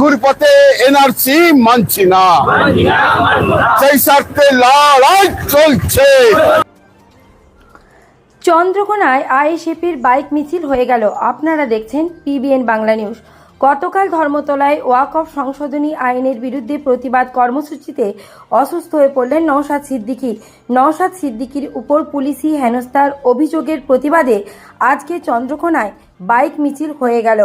ঘুরপথে NRC মানছি না। সেই স্বার্থে লড়াই চলছে। চন্দ্রকোনায় আইএসএফের বাইক মিছিল হয়ে গেল। আপনারা দেখছেন পিবিএন বাংলা নিউজ। গতকাল ধর্মতলায় ওয়াকফ সংশোধনী আইনের বিরুদ্ধে প্রতিবাদ কর্মসূচিতে অসুস্থ হয়ে পড়লেন নওশাদ সিদ্দিকী। নওশাদ সিদ্দিকির উপর পুলিশি হেনস্থার অভিযোগের প্রতিবাদে আজকে চন্দ্রকোনায় বাইক মিছিল হয়ে গেল।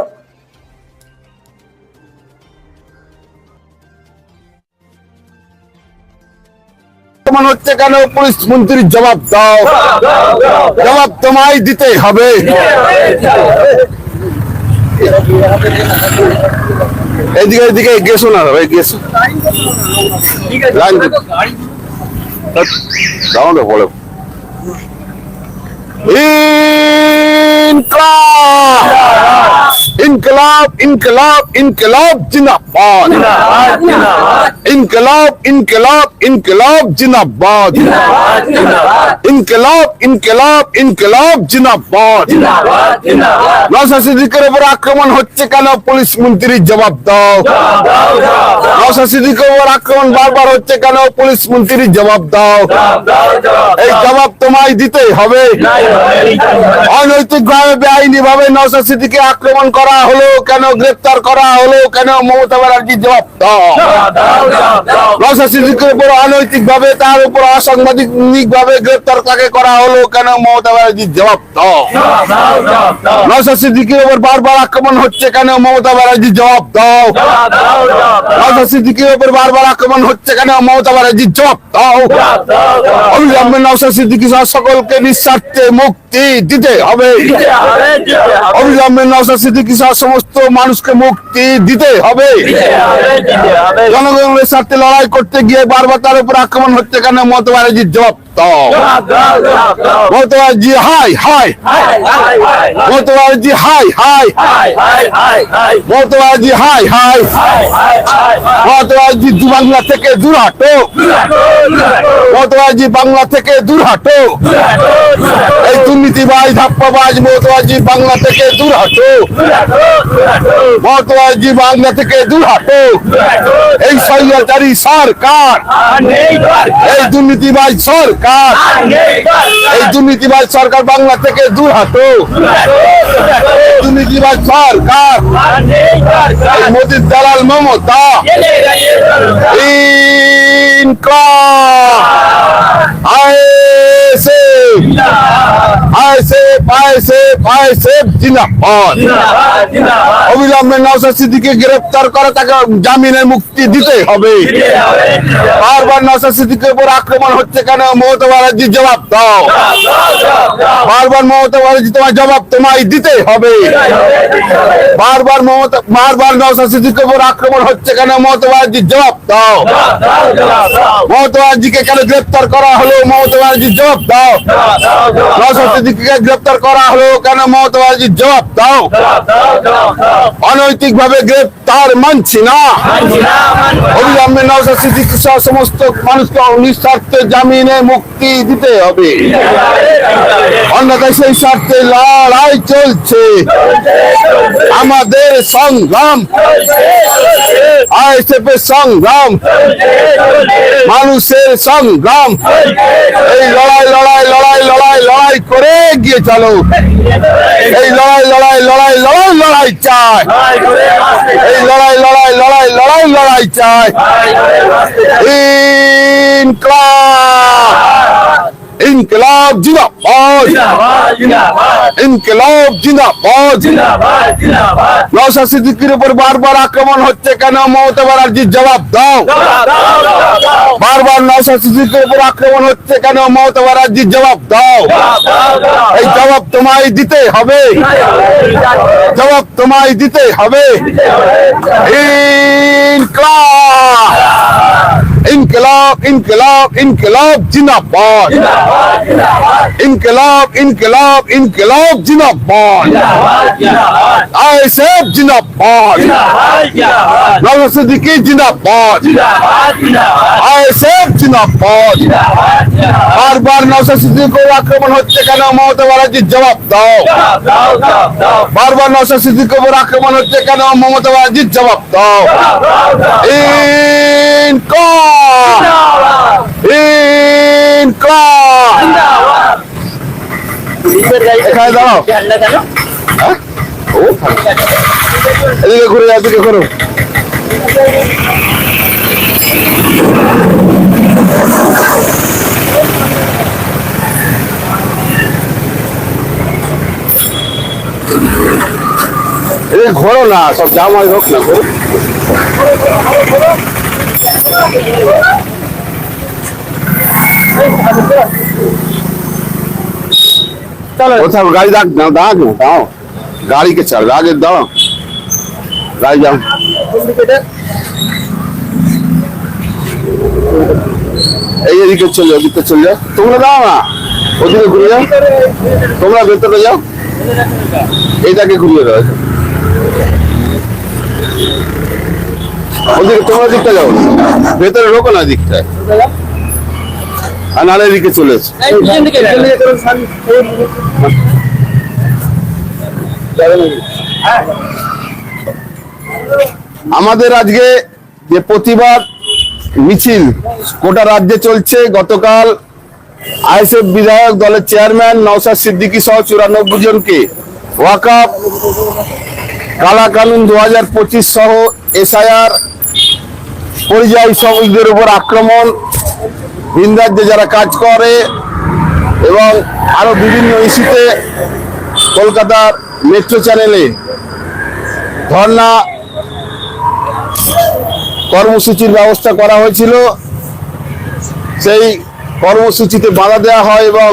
মনে হচ্ছে কেন? পুলিশ মন্ত্রীর জবাব দাও। জবাব তোমায় দিতে হবে। এদিকে এদিকে গেছো না ভাই গেছো লাইন দাও না বলো। ইনকলাব! ইনকলাব ইনকলাব জিন্দাবাদ। ইনকলাব ইনকলাব ইনকলাব জিনাবাদ ইনকলাব ইনকলাব ইনকলাব জিনাবাদ নওশা সিদ্দিকের উপর আক্রমণ হচ্ছে কেন? পুলিশ মন্ত্রীর জবাব দাও। আক্রমণ বারবার হচ্ছে কেন? পুলিশ মন্ত্রীর জবাব দাও। এই জবাব তোমায় দিতে হবে। অনৈতিক ভাবে বেআইনি ভাবে সিদ্দিকে আক্রমণ করা হলো কেন? গ্রেপ্তার করা হলো কেন? মমতা ব্যানার্জির জবাব দাও। সিদ্দিকের উপর অনৈতিক ভাবে তার উপর অসাংবাদিক ভাবে গ্রেপ্তার তাকে করা হলো কেন? মমতা ব্যানার্জির জবাব দাও। নওশা সিদ্দিকের উপর বারবার আক্রমণ হচ্ছে কেন? মমতা ব্যানার্জির জবাব দাও। নওশা সিদ্দিকের উপর বারবার আক্রমণ হচ্ছে কেন? মমতা ব্যানার্জি দাও। অবিলম্বে সিদ্দিকি সহ সকলকে নিঃস্বার্থে মুক্তি দিতে হবে। অবিলম্বে সিদ্দিকি সহ সমস্ত মানুষকে মুক্তি দিতে হবে। জনগণের স্বার্থে লড়াই করতে গিয়ে বারবার তার উপর আক্রমণ হচ্ছে কেন? মমতা ব্যানার্জির জবাব ব্যানার্জি হাই হাই মমতা ব্যানার্জি হাই হাই মমতা ব্যানার্জি হাই হাই দু বাংলা থেকে দূর হাটো মমতা ব্যানার্জি বাংলা থেকে দূর হাটো এই দুর্নীতিবাজ ধাপ্পাবাজ মমতা ব্যানার্জি বাংলা থেকে দূর হাটো মমতা ব্যানার্জি বাংলা থেকে দূর হাটো এই স্বৈরাচারী সরকার এই দুর্নীতিবাজ সরকার এই দুর্নীতিবাজ সরকার বাংলা থেকে দূর হাটো। দুর্নীতিবাজ সরকার। মোদীর দালাল মমতা। ইনকলাব আইএসএ অবিলম্বে নওশাদ সিদ্দিকে গ্রেফতার করে তাকে জামিনের মুক্তি দিতে হবে। বারবার নওশাদ সিদ্দিকের উপর আক্রমণ হচ্ছে কেন? মমতা ব্যানার্জির জবাব দাও। বারবার মমতা ব্যানার্জি তোমার জবাব তোমায় দিতে হবে। বারবার মমতা বারবার নওশাদ সিদ্দিকের উপর আক্রমণ হচ্ছে কেন? মমতা ব্যানার্জির জবাব দাও। মমতা ব্যানার্জিকে কেন গ্রেফতার করা হলো? মমতা ব্যানার্জির জবাব দাও। নওশাদ সিদ্দিকীকে গ্রেফতার করা হলো কেন? মমতা ব্যানার্জির জবাব দাও অনৈতিক ভাবে গ্রেফতার মানছি না। অবিলম্বে সিদ্দিকী সহ সমস্ত মানুষকে নিঃস্বার্থে জামিনে মুক্তি দিতে হবে। অন্যথায় সেই স্বার্থে লড়াই চলছে। আমাদের সংগ্রাম। আইএসএফ এর সংগ্রাম। মানুষের সংগ্রাম। এই লড়াই লড়াই লড়াই লড়াই লড়াই করে গিয়ে চলো। এই লড়াই লড়াই লড়াই লড়াই লড়াই চাই। এই লড়াই লড়াই লড়াই লড়াই লড়াই চাই। ইনকলাব। ইনকলাব জিন্দাবাদ। ইনকলাব জিন্দাবাদ। নওশাদ সিদ্দিকীর উপর বারবার আক্রমণ হচ্ছে কেন? মমতা ব্যানার্জির জবাব দাও। বারবার নওশাদ সিদ্দিকীর উপর আক্রমণ হচ্ছে কেন? মমতা ব্যানার্জির জবাব দাও। এই জবাব তোমায় দিতে হবে। জবাব তোমায় দিতে হবে। ইনকলাব। ইনকলাব ইনকলাব ইনকলাব জিন্দাবাদ। ইনকলাব ইনকলাব ইনকলাব জিন্দাবাদ। আইএসএফ জিন্দাবাদ। নওশাদ সিদ্দিকী জিন্দাবাদ। আইএসএফ জিন্দাবাদ। বারবার নওশাদ সিদ্দিকীর আক্রমণ হচ্ছে কেন মমতা ব্যানার্জির জবাব দাও। বারবার নওশাদ সিদ্দিকীর উপর আক্রমণ হচ্ছে কেন মমতা ব্যানার্জির জবাব দাও। ইনকলাব। এখানে? এদিকে ঘুরে এদিকে এদিকে ঘোরো না সব জাম হয় হোক না ঘোরো কোথাও গাড়ি দাগ না দাগ না, দাও। গাড়িকে চাল আগে দাও। গাড়ি যাও। এই এদিকে চলে যাও ওদিকে চলে যাও। তোমরা দাও না। ওদিকে ঘুরে যাও। তোমরা ভেতরে যাও। এইটাকে ঘুরিয়ে দাও। ওদিকে তোমরা দিকটা যাও ভেতরে রোকো না দিকটায় আর নাহলে এদিকে চলে এসো। আমাদের আজকে যে প্রতিবাদ মিছিল গোটা রাজ্যে চলছে। গতকাল আইএসএফ বিধায়ক দলের চেয়ারম্যান নওশাদ সিদ্দিকী সহ চুরানব্বই জনকে ওয়াকাপ কালা কানুন দু হাজার পঁচিশ সহ এসআইআর, পরিযায়ী শ্রমিকদের উপর আক্রমণ ভিন যারা কাজ করে, এবং আরও বিভিন্ন ইস্যুতে কলকাতার মেট্রো চ্যানেলে ধর্ণা কর্মসূচির ব্যবস্থা করা হয়েছিল। সেই কর্মসূচিতে বাধা দেওয়া হয় এবং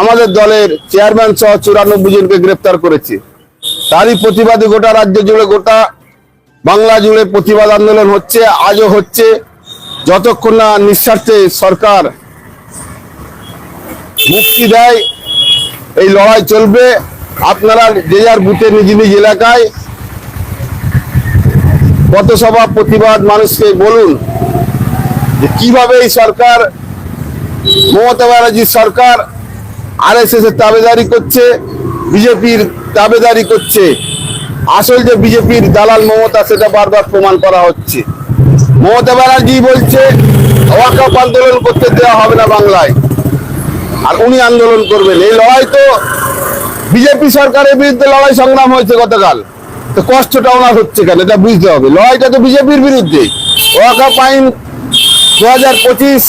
আমাদের দলের চেয়ারম্যান সহ চুরানব্বই জনকে গ্রেপ্তার করেছে। তারই প্রতিবাদে গোটা রাজ্য জুড়ে গোটা বাংলা জুড়ে প্রতিবাদ আন্দোলন হচ্ছে, আজও হচ্ছে। যতক্ষণ না নিঃস্বার্থে সরকার মুক্তি দেয়, এই লড়াই চলবে। আপনারা যে যার বুথে নিজ নিজ এলাকায় পথসভা প্রতিবাদ মানুষকে বলুন যে কীভাবে এই সরকার, মমতা ব্যানার্জির সরকার আর এস এর তাবেদারি করছে, বিজেপির তাবেদারি করছে। আসল যে বিজেপির দালাল মমতা, সেটা বারবার প্রমাণ করা হচ্ছে। মমতা ব্যানার্জি বলছে ওয়াকাপ আন্দোলন করতে দেওয়া হবে না বাংলায়। আর উনি আন্দোলন করবেন। এই লড়াই তো বিজেপি সরকারের বিরুদ্ধে লড়াই সংগ্রাম হয়েছে গতকাল। তো কষ্টটা ওনার হচ্ছে কেন? এটা বুঝতে হবে। লড়াইটা তো বিজেপির বিরুদ্ধে। ওয়াকাপ আইন দু হাজার পঁচিশ,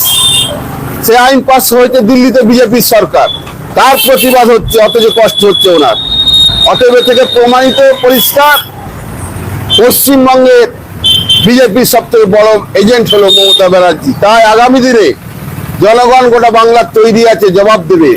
সে আইন পাস হয়েছে দিল্লিতে বিজেপির সরকার। তার প্রতিবাদ হচ্ছে, অথচ কষ্ট হচ্ছে ওনার। অতএব থেকে প্রমাণিত পরিষ্কার। পশ্চিমবঙ্গের বিজেপির সবথেকে বড় এজেন্ট হলো মমতা ব্যানার্জি। তাই আগামী দিনে জনগণ গোটা বাংলার তৈরি আছে, জবাব দেবে।